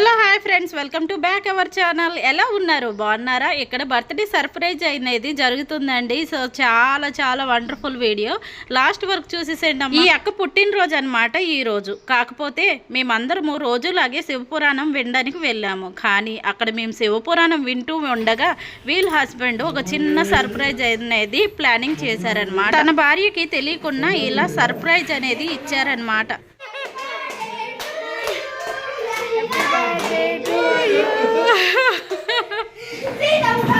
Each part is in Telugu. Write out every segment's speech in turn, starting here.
Hello hi friends. Welcome to back our channel. ఎలా ఉన్నారు? బాగున్నారా? ఇక్కడ బర్త్డే సర్ప్రైజ్ అయినది జరుగుతుందండి. సో చాలా చాలా వండర్ఫుల్ వీడియో. లాస్ట్ వరకు చూసేసేయండి ఈ అక్క పుట్టినరోజు అనమాట ఈ రోజు. కాకపోతే మేమందరము రోజులాగే శివపురాణం వినడానికి వెళ్ళాము. కానీ అక్కడ మేము శివపురాణం వింటూ ఉండగా వీళ్ళ హస్బెండ్ ఒక చిన్న సర్ప్రైజ్ అనేది ప్లానింగ్ చేశారనమాట తన భార్యకి తెలియకుండా ఇలా సర్ప్రైజ్ అనేది ఇచ్చారనమాట మా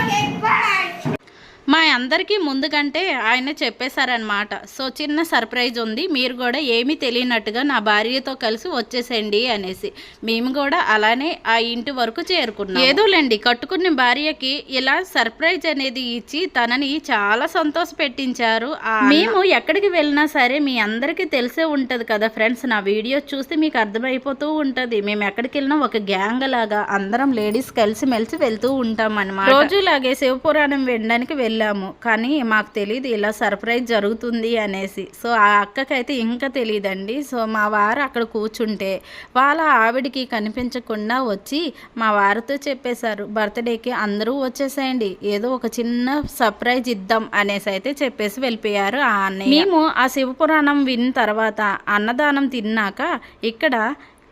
అందరికీ ముందుకంటే ఆయన చెప్పేశారనమాట సో చిన్న సర్ప్రైజ్ ఉంది. మీరు కూడా ఏమీ తెలియనట్టుగా నా భార్యతో కలిసి వచ్చేసేయండి అనేసి. మేము కూడా అలానే ఆ ఇంటి వరకు చేరుకున్నాం ఏదోలేండి కట్టుకున్న భార్యకి ఇలా సర్ప్రైజ్ అనేది ఇచ్చి తనని చాలా సంతోష పెట్టించారు మేము ఎక్కడికి వెళ్ళినా సరే మీ అందరికీ తెలిసే ఉంటది కదా ఫ్రెండ్స్. నా వీడియో చూస్తే మీకు అర్థమైపోతూ ఉంటది. మేము ఎక్కడికి వెళ్ళినా ఒక గ్యాంగ్ లాగా అందరం లేడీస్ కలిసి మెలిసి వెళ్తూ ఉంటాం అనమాట రోజులాగే శివపురాణం వినడానికి వెళ్ళాము. కానీ మాకు తెలియదు ఇలా సర్ప్రైజ్ జరుగుతుంది అనేసి. సో ఆ అక్కకైతే ఇంకా తెలియదండి సో మా వారు అక్కడ కూర్చుంటే వాళ్ళ ఆవిడికి కనిపించకుండా వచ్చి మా వారితో చెప్పేశారు. బర్త్డేకి అందరూ వచ్చేసేయండి. ఏదో ఒక చిన్న సర్ప్రైజ్ ఇద్దాం అనేసి అయితే చెప్పేసి వెళ్ళిపోయారు ఆ అన్నయ్య. మేము ఆ శివపురాణం విన్న తర్వాత అన్నదానం తిన్నాక ఇక్కడ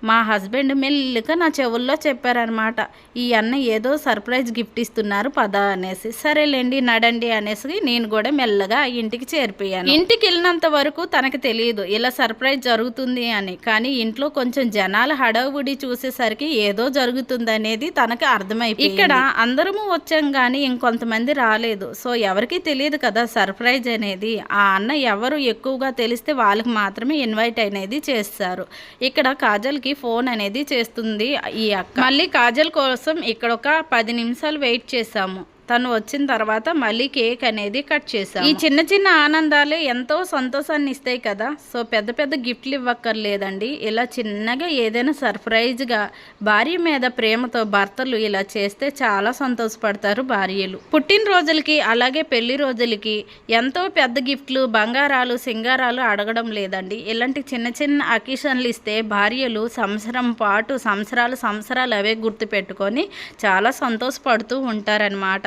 మా హస్బెండ్ మెల్లిగా నా చెవుల్లో చెప్పారనమాట ఈ అన్న ఏదో సర్ప్రైజ్ గిఫ్ట్ ఇస్తున్నారు పద అనేసి. సరేలేండి నడండి అనేసి నేను కూడా మెల్లగా ఇంటికి చేరిపోయాను. ఇంటికి వెళ్ళినంత వరకు తనకు తెలియదు ఇలా సర్ప్రైజ్ జరుగుతుంది అని. కానీ ఇంట్లో కొంచెం జనాల హడావుడి చూసేసరికి ఏదో జరుగుతుంది అనేది తనకి అర్థమైపోయింది. ఇక్కడ అందరము వచ్చాం కానీ ఇంకొంతమంది రాలేదు. సో ఎవరికి తెలియదు కదా సర్ప్రైజ్ అనేది. ఆ అన్న ఎవరు ఎక్కువగా తెలిస్తే వాళ్ళకి మాత్రమే ఇన్వైట్ అనేది చేస్తారు. ఇక్కడ కాజల్కి ఫోన్ అనేది చేస్తుంది ఈ అక్క. మళ్ళీ కాజల్ కోసం ఇక్కడ ఒక పది నిమిషాలు వెయిట్ చేసాము తను వచ్చిన తర్వాత మళ్ళీ కేక్ అనేది కట్ చేసాం ఈ చిన్న చిన్న ఆనందాలే ఎంతో సంతోషాన్ని ఇస్తాయి కదా. సో పెద్ద పెద్ద గిఫ్ట్లు ఇవ్వక్కర్లేదండి. ఇలా చిన్నగా ఏదైనా సర్ప్రైజ్గా భార్య మీద ప్రేమతో భర్తలు ఇలా చేస్తే చాలా సంతోషపడతారు భార్యలు. పుట్టినరోజులకి అలాగే పెళ్ళి రోజులకి ఎంతో పెద్ద గిఫ్ట్లు బంగారాలు సింగారాలు అడగడం లేదండి. ఇలాంటి చిన్న చిన్న అకేషన్లు ఇస్తే భార్యలు సంవత్సరం పాటు సంవత్సరాలు సంవత్సరాలు అవే గుర్తు పెట్టుకొని చాలా సంతోషపడుతూ ఉంటారనమాట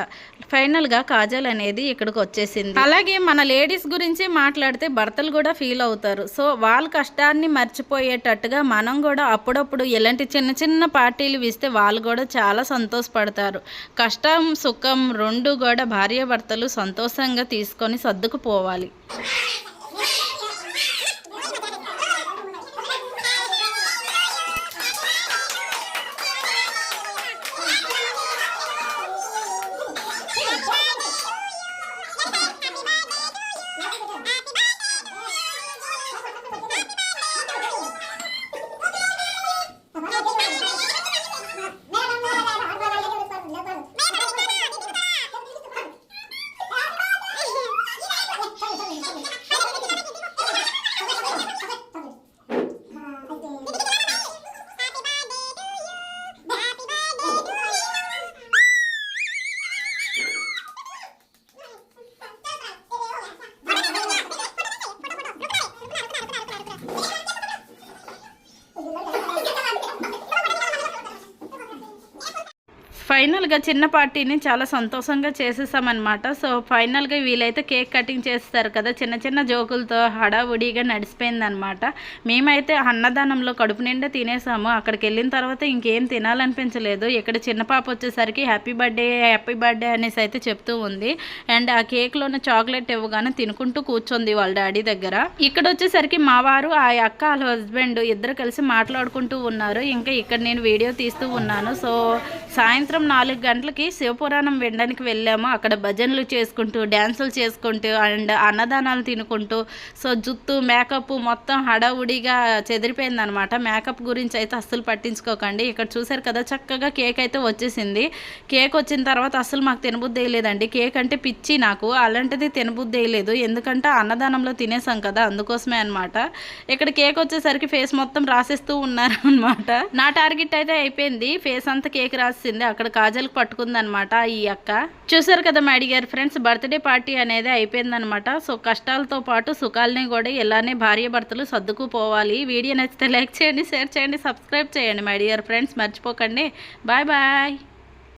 ఫైనల్గా కాజల్ అనేది ఇక్కడికి వచ్చేసింది. అలాగే మన లేడీస్ గురించి మాట్లాడితే భర్తలు కూడా ఫీల్ అవుతారు. సో వాళ్ళ కష్టాన్ని మర్చిపోయేటట్టుగా మనం కూడా అప్పుడప్పుడు ఇలాంటి చిన్న చిన్న పార్టీలు ఇస్తే వాళ్ళు కూడా చాలా సంతోషపడతారు. కష్టం సుఖం రెండు కూడా భార్యాభర్తలు సంతోషంగా తీసుకొని సర్దుకుపోవాలి ఫైనల్గా చిన్న పార్టీని చాలా సంతోషంగా చేసేసామన్నమాట. సో ఫైనల్గా వీలైతే కేక్ కటింగ్ చేస్తారు కదా చిన్న చిన్న జోకులతో హడావుడిగా నడిచిపోయిందనమాట మేమైతే అన్నదానంలో కడుపు నిండా తినేసాము. అక్కడికి వెళ్ళిన తర్వాత ఇంకేం తినాలనిపించలేదు. ఇక్కడ చిన్న పాప వచ్చేసరికి హ్యాపీ బర్త్డే హ్యాపీ బర్త్డే అనేసి అయితే చెప్తూ ఉంది. అండ్ ఆ కేక్లో ఉన్న చాక్లెట్ ఇవ్వగానే తినుకుంటూ కూర్చుంది వాళ్ళ డాడీ దగ్గర. ఇక్కడ వచ్చేసరికి మా వారు ఆ అక్క వాళ్ళ హస్బెండ్ ఇద్దరు కలిసి మాట్లాడుకుంటూ ఉన్నారు. ఇంకా ఇక్కడ నేను వీడియో తీస్తూ ఉన్నాను. సో సాయంత్రం నాలుగు గంటలకి శివపురాణం వినడానికి వెళ్ళాము. అక్కడ భజనలు చేసుకుంటూ డ్యాన్సులు చేసుకుంటూ అండ్ అన్నదానాలు తినుకుంటూ. సో జుత్తు మేకప్ మొత్తం హడావుడిగా చెదిరిపోయిందనమాట. మేకప్ గురించి అయితే అస్సలు పట్టించుకోకండి. ఇక్కడ చూసారు కదా చక్కగా కేక్ అయితే వచ్చేసింది. కేక్ వచ్చిన తర్వాత అస్సలు మాకు తినబుద్ధి వేయలేదండి కేక్ అంటే పిచ్చి నాకు. అలాంటిది తినబుద్ధి వేయలేదు ఎందుకంటే అన్నదానంలో తినేసాం కదా అందుకోసమే అనమాట ఇక్కడ కేక్ వచ్చేసరికి ఫేస్ మొత్తం రాసేస్తూ ఉన్నారు అనమాట నా టార్గెట్ అయితే అయిపోయింది. ఫేస్ అంతా కేక్ రాసింది అక్కడ కాజల్కి పట్టుకుందనమాట ఈ అక్క. చూసారు కదా మా అడిగారు ఫ్రెండ్స్ బర్త్డే పార్టీ అనేది అయిపోయిందనమాట. సో కష్టాలతో పాటు సుఖాలని కూడా ఇలానే భార్య భర్తలు సర్దుకుపోవాలి. వీడియో నచ్చితే లైక్ చేయండి షేర్ చేయండి సబ్స్క్రైబ్ చేయండి మా డియర్ ఫ్రెండ్స్. మర్చిపోకండి. Bye bye.